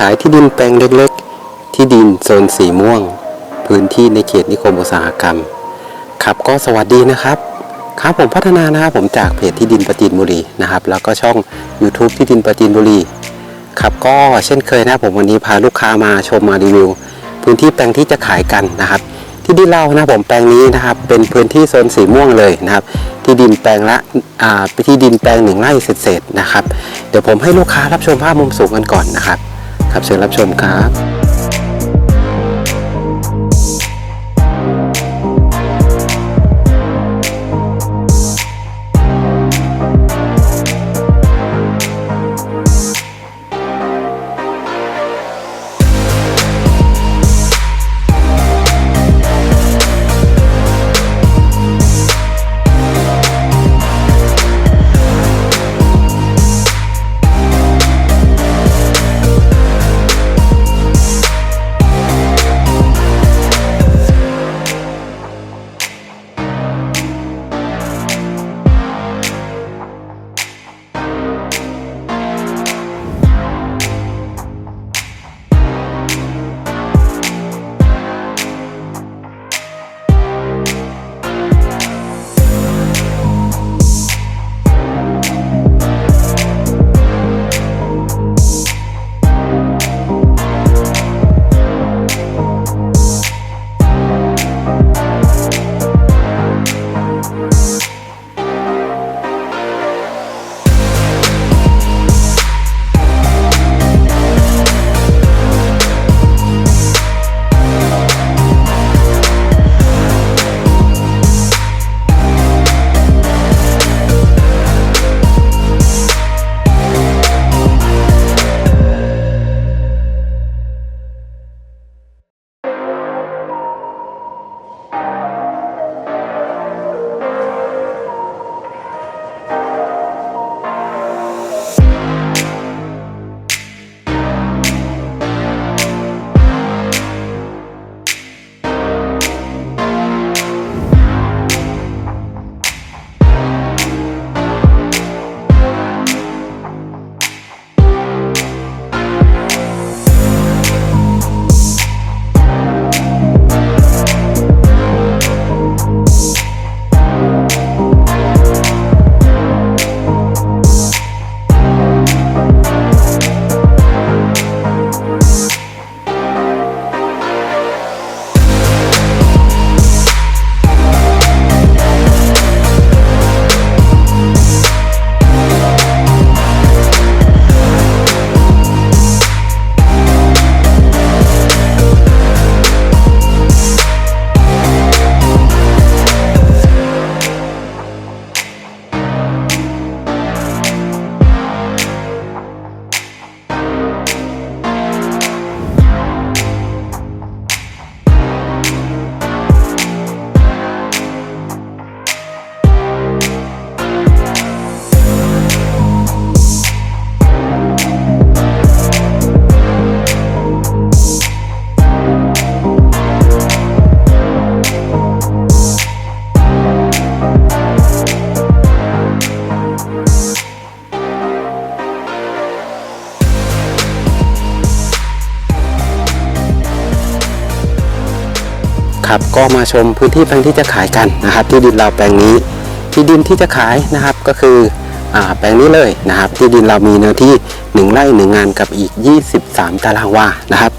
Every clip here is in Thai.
ขายที่ดินแปลงเล็กๆ ที่ดินโซนสีม่วง พื้นที่ในเขตนิคมอุตสาหกรรม ครับก็สวัสดีนะครับ ครับผมพัฒนานะครับผมจากเพจที่ดินประจีนบุรีนะครับ แล้วก็ช่อง YouTube ที่ดินประจีนบุรีครับก็เช่นเคยนะผมวันนี้พาลูกค้ามาชมมารีวิว พื้นที่แปลงที่จะขายกันนะครับ ที่ดินเรานะผมแปลงนี้นะครับเป็นพื้นที่โซนสีม่วงเลยนะครับที่ดินแปลงละอ่าที่ดินแปลงหนึ่งไร่เศษๆนะครับ เดี๋ยวผมให้ลูกค้ารับชมภาพมุมสูงกันก่อนนะครับ ครับเชิญรับชมครับ ครับก็มาชมพื้นที่แปลงที่จะขายกันนะครับ ที่ดินเราแปลงนี้ ที่ดินที่จะขายนะครับก็คืออแปลงนี้เลยนะครับ ที่ดินเรามีเนื้อที่ 1 ไร่หนึ่งงานกับอีก 23 ตารางวานะครับ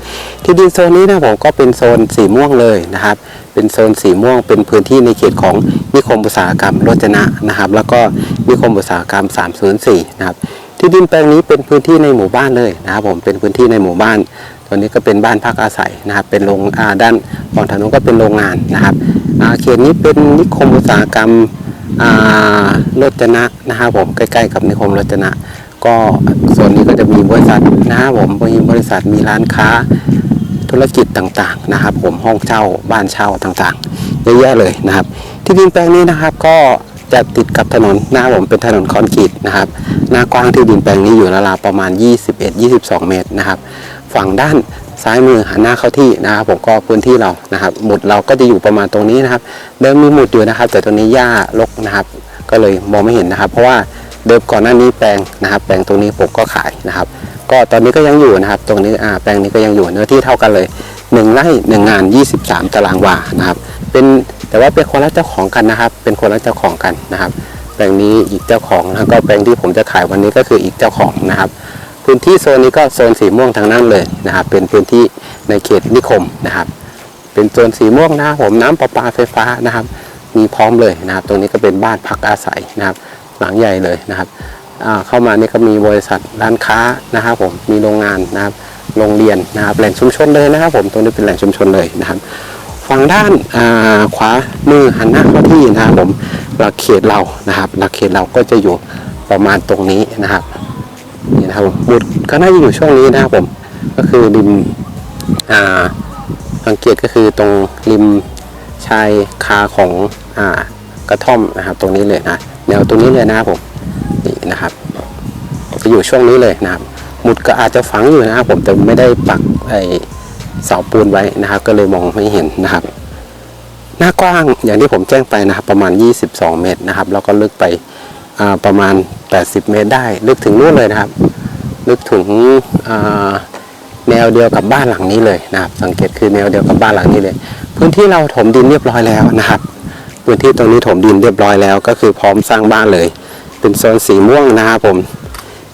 ที่ดินโซนนี้นะผมก็เป็นโซนสีม่วงเลยนะครับ เป็นโซนสีม่วง เป็นพื้นที่ในเขตของนิคมอุตสาหกรรมโรจนะนะครับ แล้วก็นิคมอุตสาหกรรม 304 นะครับที่ดินแปลงนี้เป็นพื้นที่ในหมู่บ้านเลยนะครับผมเป็นพื้นที่ในหมู่บ้าน ตัวนี้ก็เป็นบ้านพักอาศัยนะครับ เป็นโรงด้านฝั่งถนนก็เป็นโรงงานนะครับเขตนี้เป็นนิคมอุตสาหกรรมอ่ารจนะนะครับผมใกล้ๆ กับนิคมรจนะ ก็ส่วนนี้ก็จะมีบริษัทนะครับผมมีบริษัทมีร้านค้าธุรกิจต่างๆนะครับ ผมห้องเช่าบ้านเช่าต่างๆเยอะแยะเลยนะครับ ที่ดินแปลงนี้นะครับก็จะติดกับถนนนะครับผมเป็นถนนคอนกรีตนะครับหน้ากว้างที่ดินแปลงนี้อยู่ราวๆประมาณ 21-22 เมตรนะครับ ฝั่งด้านซ้ายมือหันหน้าเข้าที่นะครับ ผมก็พื้นที่เรานะครับ หมุดเราก็จะอยู่ประมาณตรงนี้นะครับ เดิมมีหมุดอยู่นะครับ แต่ตรงนี้หญ้ารกนะครับ ก็เลยมองไม่เห็นนะครับ เพราะว่าเดิมก่อนหน้านี้แปลงนะครับ แปลงตรงนี้ผมก็ขายนะครับ ก็ตอนนี้ก็ยังอยู่นะครับ ตรงนี้แปลงนี้ก็ยังอยู่เนื้อที่เท่ากันเลยหนึ่งไร่หนึ่งงาน 23 ตารางวานะครับ เป็นแต่ว่าเป็นคนละเจ้าของกันนะครับ เป็นคนละเจ้าของกันนะครับ แปลงนี้อีกเจ้าของแล้วก็แปลงที่ผมจะขายวันนี้ก็คืออีกเจ้าของนะครับ พื้นที่โซนนี้ก็โซนสีม่วงทางนั้นเลยนะครับ เป็นพื้นที่ในเขตนิคมนะครับ เป็นโซนสีม่วงนะผมน้ำประปาไฟฟ้านะครับ มีพร้อมเลยนะครับ ตรงนี้ก็เป็นบ้านพักอาศัยนะครับ หลังใหญ่เลยนะครับเข้ามานี่ก็มีบริษัทร้านค้านะครับผมมีโรงงานนะครับโรงเรียนนะครับแหล่งชุมชนเลยนะครับ ผมตรงนี้เป็นแหล่งชุมชนเลยนะครับฝั่งด้านาขวามือหันหน้าเข้าที่นะครับผมหลักเขตเรานะครับหลักเขตเราก็จะอยู่ประมาณตรงนี้นะครับ นี่นะครับผมหมุดก็น่าจะอยู่ช่วงนี้นะครับผม ก็คือริมอ่าสังเกตก็คือตรงริมชายคาของอ่ากระท่อมนะครับตรงนี้เลยนะแนวตรงนี้เลยนะครับผมนี่นะครับจะอยู่ช่วงนี้เลยนะครับหมุดก็อาจจะฝังอยู่นะครับผมแต่ไม่ได้ปักไอเสาปูนไว้นะครับ ก็เลยมองไม่เห็นนะครับ หน้ากว้างอย่างที่ผมแจ้งไปนะครับ ประมาณ 22 เมตรนะครับ แล้วก็ลึกไป ประมาณ 80 เมตรได้ ลึกถึงนู่นเลยนะครับ ลึกถึงแนวเดียวกับบ้านหลังนี้เลยนะครับ สังเกตคือแนวเดียวกับบ้านหลังนี้เลย พื้นที่เราถมดินเรียบร้อยแล้วนะครับ พื้นที่ตรงนี้ถมดินเรียบร้อยแล้ว ก็คือพร้อมสร้างบ้านเลย เป็นโซนสีม่วงนะครับผม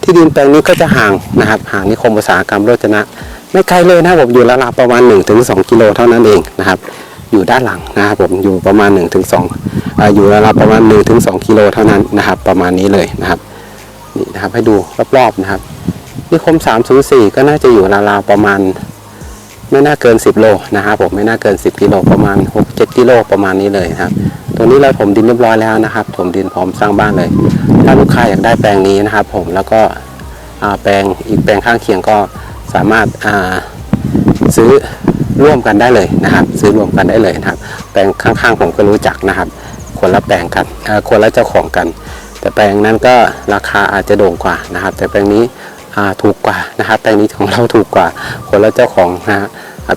ที่ดินแปลงนี้ก็จะห่างนะครับ ห่างนิคมอุตสาหกรรมโรจนะ ไม่ไกลเลยนะผมอยู่ระลาประมาณ 1-2 กิโลเท่านั้นเองนะครับ อยู่ด้านหลังนะครับผมอยู่ประมาณ 1-2อ่าออยู่ระลาประมาณ 1-2กิโลเท่านั้นนะครับ ประมาณนี้เลยนะครับนี่นะครับให้ดูรอบๆนะครับนิคม 304 ก็น่าจะอยู่ราวๆประมาณ ไม่น่าเกิน 10 โลนะครับผมไม่น่าเกิน 10กิโลประมาณ 6-7กิโลประมาณนี้เลยนะครับตรงนี้เราถมดินเรียบร้อยแล้วนะครับ ถมดินพร้อมสร้างบ้านเลย ถ้าลูกค้าอยากได้แปลงนี้นะครับ ผมแล้วก็แปลงอีกแปลงข้างเคียงก็สามารถาซื้อ ร่วมกันได้เลยนะครับ ซื้อร่วมกันได้เลยนะครับ แปลงข้างๆผมก็รู้จักนะครับ คนละแปลงกันคนละเจ้าของกัน แต่แปลงนั้นก็ราคาอาจจะโด่งกว่านะครับ แต่แปลงนี้ถูกกว่านะครับ แปลงนี้ของเราถูกกว่า คนละเจ้าของนะฮะ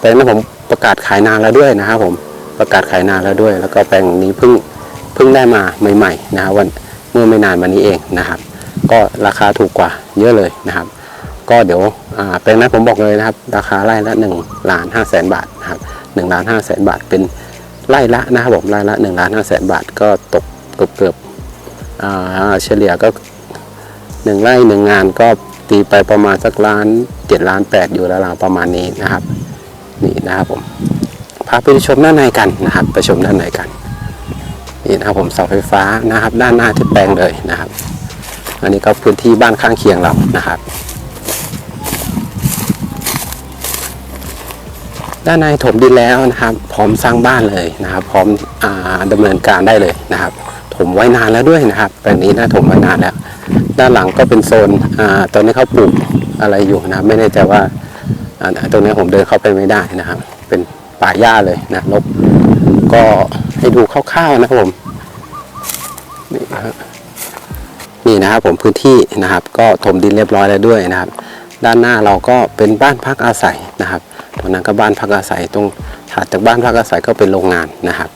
แปลงนั้นผมประกาศขายนานแล้วด้วยนะครับผมประกาศขายนานแล้วด้วย แล้วก็แปลงนี้เพิ่งเพิ่งได้มาใหม่ๆนะครับวันเมื่อไม่นานมานี้เองนะครับ ก็ราคาถูกกว่าเยอะเลยนะครับ ก็เดี๋ยว แปลงนั้นผมบอกเลยนะครับ ราคาไร่ละ1ล้าน5แสนบาทนะครับ1ล้าน5แสนบาทเป็นไร่ละนะครับผมไร่ละ1ล้าน5แสนบาทก็ตกเกือบเกือบเฉลี่ยก็หนึ่งไร่หนึ่งงานก็ตีไปประมาณสักล้านเจ็ดล้านแปดอยู่ราวๆประมาณนี้นะครับ นี่นะครับผมพาไปชมด้านในกันนะครับไปชมด้านในกันนี่นะครับผมเสาไฟฟ้านะครับ ด้านหน้าที่แปลงเลยนะครับ อันนี้ก็พื้นที่บ้านข้างเคียงเรานะครับ ด้านในถมดินแล้วนะครับ พร้อมสร้างบ้านเลยนะครับ พร้อมอาดำเนินการได้เลยนะครับ ถมไว้นานแล้วด้วยนะครับแปลงนี้นะถมไว้นานแล้ว ด้านหลังก็เป็นโซนอตอนนี้เขาปลูกอะไรอยู่นะครับไม่แน่ใจว่าตรงนี้ผมเดินเข้าไปไม่ได้นะครับ เป็นป่าหญ้าเลยนะรกก็ให้ดูคร่าวๆนะครับผมนี่นะครับนี่นะครับผมพื้นที่นะครับ ก็ถมดินเรียบร้อยแล้วด้วยนะครับ ด้านหน้าเราก็เป็นบ้านพักอาศัยนะครับ ตรงนั้นก็บ้านพักอาศัยตรงถัดจากบ้านพักอาศัยก็เป็นโรงงานนะครับ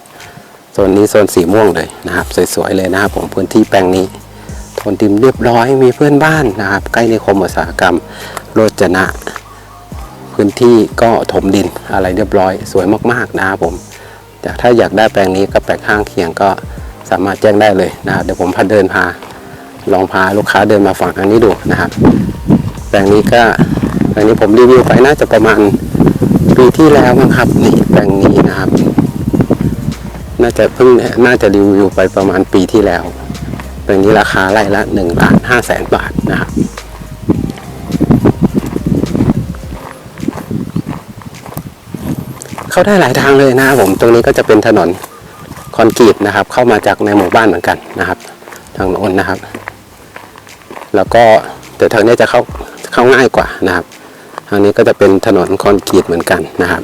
โซนนี้โซนสีม่วงเลยนะครับ สวยๆเลยนะครับ ผมพื้นที่แปลงนี้ถมดินเรียบร้อยมีเพื่อนบ้านนะครับ ใกล้นิคมอุตสาหกรรมโรจนะ พื้นที่ก็ถมดินอะไรเรียบร้อย สวยมากๆนะครับผมแต่ถ้าอยากได้แปลงนี้ก็แปลงข้างเคียงก็สามารถแจ้งได้เลยนะครับเดี๋ยวผมพาเดินพาลองพาลูกค้าเดินมาฝั่งทางนี้ดูนะครับ แปลงนี้ก็แปลงนี้ผมรีวิวไปน่าจะประมาณ ปีที่แล้วมั้งครับนี่แปลงนี้นะครับ น่าจะเพิ่งน่าจะรีวิวไปประมาณปีที่แล้วแปลงนี้ราคาไร่ละหนึ่งล้านห้าแสนบาทนะครับเข้าได้หลายทางเลยนะผมตรงนี้ก็จะเป็นถนนคอนกรีตนะครับ เข้ามาจากในหมู่บ้านเหมือนกันนะครับ ทางโน้นนะครับ แล้วก็แต่ทางนี้จะเข้าเข้าง่ายกว่านะครับ ทางนี้ก็จะเป็นถนนคอนกรีตเหมือนกันนะครับ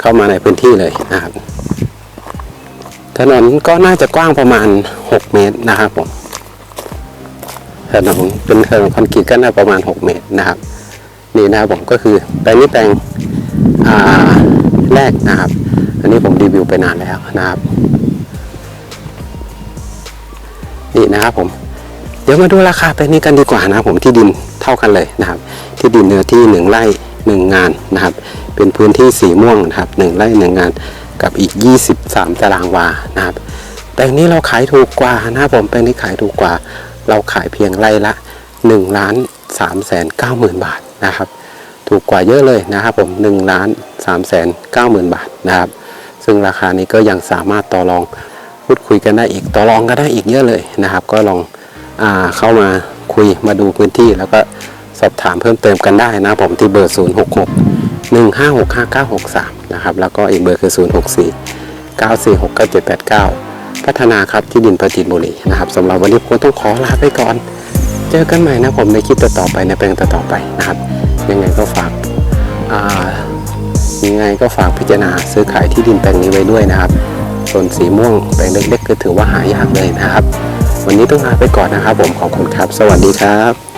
เข้ามาในพื้นที่เลยนะครับ ถนนก็น่าจะกว้างประมาณ 6 เมตรนะครับผมถนนเป็นถนนคอนกรีตก็น่าประมาณ 6 เมตรนะครับ นี่นะครับผมก็คือแปลงนี้แปลงแรกนะครับ อันนี้ผมรีวิวไปนานแล้วนะครับ นี่นะครับผม เดี๋ยวมาดูราคาแปลงนี้กันดีกว่านะครับผมที่ดิน เท่ากันเลยนะครับ ที่ดินเนื้อที่ 1 ไร่ 1 งานนะครับ เป็นพื้นที่สีม่วงนะครับ1ไร่ 1 งานกับอีก 23 ตารางวานะครับ แปลงนี้เราขายถูกกว่านะครับผมแปลงนี้ขายถูกกว่า เราขายเพียงไร่ละ1ล้าน3แสน9หมื่นบาทนะครับ ถูกกว่าเยอะเลยนะครับผม1ล้าน3แสน9หมื่นบาทนะครับ ซึ่งราคานี้ก็ยังสามารถต่อรองพูดคุยกันได้อีกต่อรองกันได้อีกเยอะเลยนะครับ ก็ลองอเข้ามา คุยมาดูพื้นที่แล้วก็สอบถามเพิ่มเติมกันได้นะผมที่เบอร์ 0 6 6 1 5 6 5 9 6 3 นะครับ แล้วก็อีกเบอร์คือ 0 6 4 9 4 6 9 7 8 9 พัฒนาครับที่ดินประจิตบุรีนะครับสำหรับวันนี้ผมต้องขอลาไปก่อน เจอกันใหม่นะผมในคลิปต่อๆไปในแปลงต่อๆไปนะครับ ยังไงก็ฝากอ่ายังไงก็ฝากพิจารณาซื้อขายที่ดินแปลงนี้ไว้ด้วยนะครับ ส่วนสีม่วงแปลงเล็กๆก็ถือว่าหายากเลยนะครับ วันนี้ต้องลาไปก่อนนะครับผมขอบคุณครับ สวัสดีครับ